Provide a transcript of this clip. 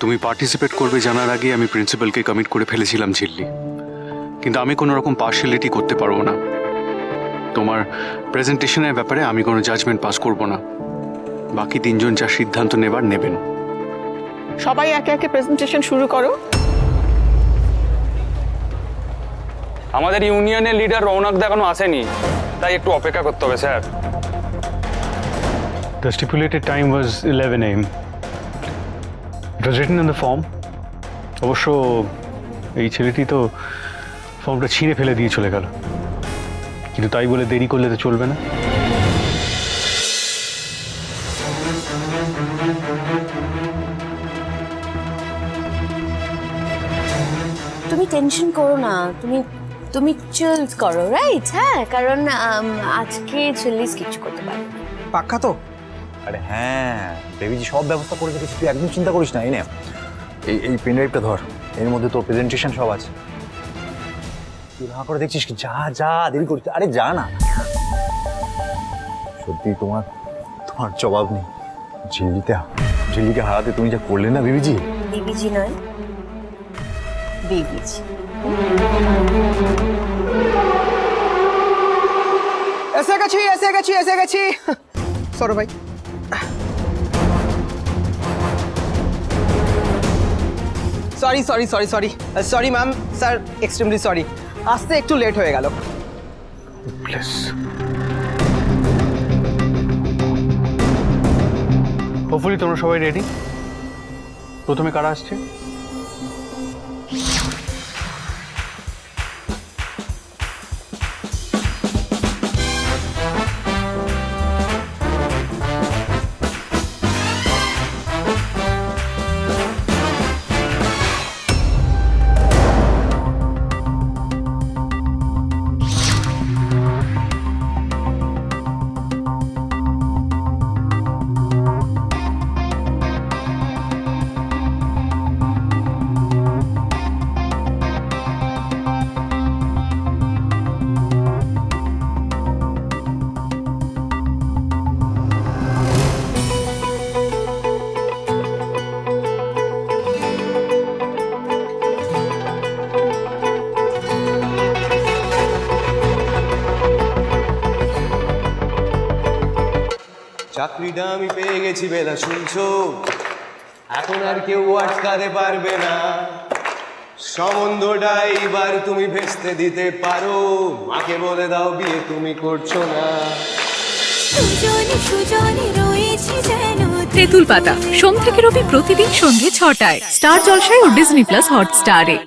তুমি পার্টিসিপেট করবে জানার আগে আমি প্রিন্সিপালকে কমিট করে ফেলেছিলাম ঝিল্লি। কিন্তু আমি কোনো রকম পার্শিয়ালিটি করতে পারব না। তোমার প্রেজেন্টেশনের ব্যাপারে আমি কোনো জাজমেন্ট পাস করব না। বাকি তিনজন যা সিদ্ধান্ত নেবার নেবেন। সবাই একে একে প্রেজেন্টেশন শুরু করো। আমাদের ইউনিয়নের লিডার রৌনক দা এখনও আসেনি। তাই একটু অপেক্ষা করতে হবে sir. The stipulated time was 11 a.m. Was written in the form. অবশ্য এই ছেলেটি তো ফর্মটা ছিঁড়ে ফেলে দিয়ে চলে গেল। কিন্তু তাই বলে দেরি করলে তো চলবে না। তুমি টেনশন করো না। তুমি তুমি চিল করো রাইট হ্যাঁ কারণ আজকে চিল্লিস কিছু করতে পারবে না। পাক্কা তো? আরে হ্যাঁ দেবীজি সব ব্যবস্থা করে রেখেছি তুই একদম চিন্তা করিস না এই নে। এই এই পেন ড্রাইভটা ধর এর মধ্যে তোর প্রেজেন্টেশন সব আছে। তুই না করে দেখছিস কি? যা যা দেরি করিস আরে যা না। সত্যি তোমার তোমার জবাব নেই। ঝিল্লিতে ঝিল্লিকে হারাতে তুমি যা করলে না বেবিজি বিবিজি নয়। বিবিজি এসে গেছি এসে গেছি এসে গেছি। সরো ভাই। Sorry sorry sorry sorry sorry ma'am sir extremely sorry আসতে একটু লেট হয়ে গেল। প্লিজ হোপফুলি তোমরা সবাই রেডি প্রথমে কারা আসছে? চাকরিটা আমি পেয়ে গেছি বেলা শুনছো? এখন আর কেউ আটকাতে পারবে না। সম্বন্ধটা এইবার তুমি ভেস্তে দিতে পারো। মাকে বলে দাও বিয়ে তুমি করছ না। সুজনে সুজনে রয়েছে যেন তেঁতুল পাতা সোম থেকে রবি প্রতিদিন সন্ধ্যে ছটায়। স্টার জলসায় ও ডিজনি প্লাস হটস্টারে।